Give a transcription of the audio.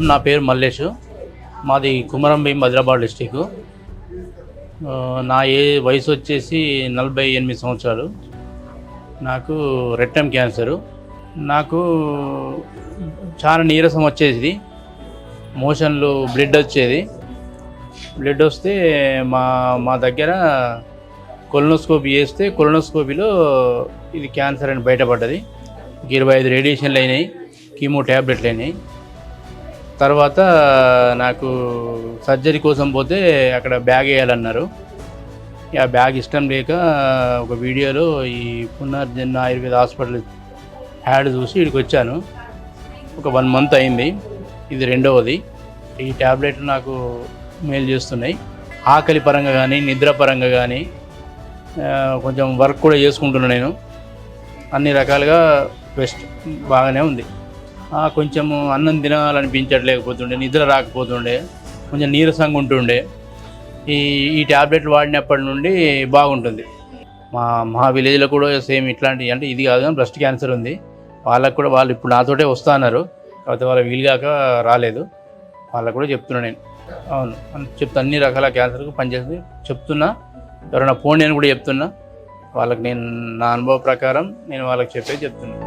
నా పేరు మల్లేష్. మాది కుమరం భీం ఆదిలాబాద్ డిస్టిక్ నా ఏ వయసు వచ్చేసి నలభై ఎనిమిది సంవత్సరాలు. నాకు రెట్టం క్యాన్సరు. నాకు చాలా నీరసం వచ్చేది. మోషన్లు బ్లడ్ వచ్చేది. బ్లడ్ వస్తే మా మా దగ్గర కొలనోస్కోపీ చేస్తే కొలనోస్కోపీలో ఇది క్యాన్సర్ అని బయటపడ్డది. ఇరవై ఐదు రేడియేషన్లు అయినాయి కీమో ట్యాబ్లెట్లు అయినాయి. తర్వాత నాకు సర్జరీ కోసం పోతే అక్కడ బ్యాగ్ వేయాలన్నారు. ఇక ఆ బ్యాగ్ ఇష్టం లేక ఒక వీడియోలో ఈ పునర్జన్మ ఆయుర్వేద హాస్పిటల్ యాడ్ చూసి ఇక్కడికి వచ్చాను. ఒక వన్ మంత్ అయింది. ఇది రెండవది. ఈ ట్యాబ్లెట్లు నాకు మేలు చేస్తున్నాయి. ఆకలి పరంగా కానీ నిద్ర పరంగా కానీ కొంచెం వర్క్ కూడా చేసుకుంటున్నాను నేను. అన్ని రకాలుగా బెస్ట్ బాగానే ఉంది. కొంచెం అన్నం తినాలనిపించట్లేకపోతుండే నిద్ర రాకపోతుండే కొంచెం నీరసంగా ఉంటుండే. ఈ ఈ ట్యాబ్లెట్లు వాడినప్పటి నుండి బాగుంటుంది. మా మా విలేజ్లో కూడా సేమ్ ఇట్లాంటి అంటే ఇది కాదు కానీ బ్రెస్ట్ క్యాన్సర్ ఉంది. వాళ్ళకు కూడా వాళ్ళు ఇప్పుడు నాతోటే వస్తున్నారు. కాకపోతే వాళ్ళకి వీలుగాక రాలేదు. వాళ్ళకు కూడా చెప్తున్నా నేను. అవును అని చెప్తా అన్ని రకాల క్యాన్సర్కు పనిచేస్తుంది. చెప్తున్నా ఎవరైనా ఫోన్ నేను కూడా చెప్తున్నా. వాళ్ళకి నేను నా అనుభవ ప్రకారం నేను వాళ్ళకి చెప్పేది చెప్తున్నా.